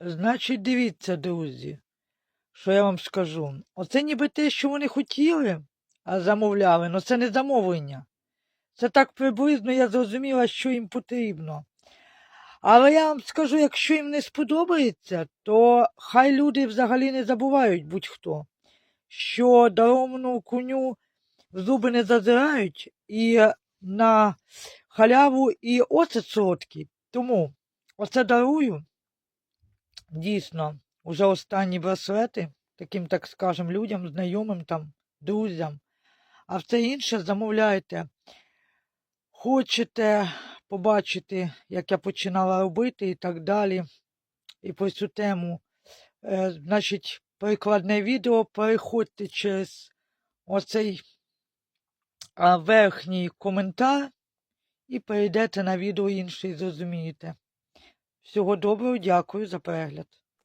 Значить, дивіться, друзі, що я вам скажу. Оце ніби те, що вони хотіли, а замовляли, але це не замовлення. Це так приблизно я зрозуміла, що їм потрібно. Але я вам скажу, якщо їм не сподобається, то хай люди взагалі не забувають будь-хто, що даровому коню в зуби не зазирають і на халяву і оцет солодкий. Тому оце дарую. Дійсно, уже останні браслети, таким, так скажем, людям, знайомим там, друзям. А все інше замовляйте. Хочете побачити, як я починала робити і так далі. І про цю тему, е, значить, перекладне відео переходьте через оцей верхній коментар і перейдете на відео інше зрозумієте. Всього доброго, дякую за перегляд.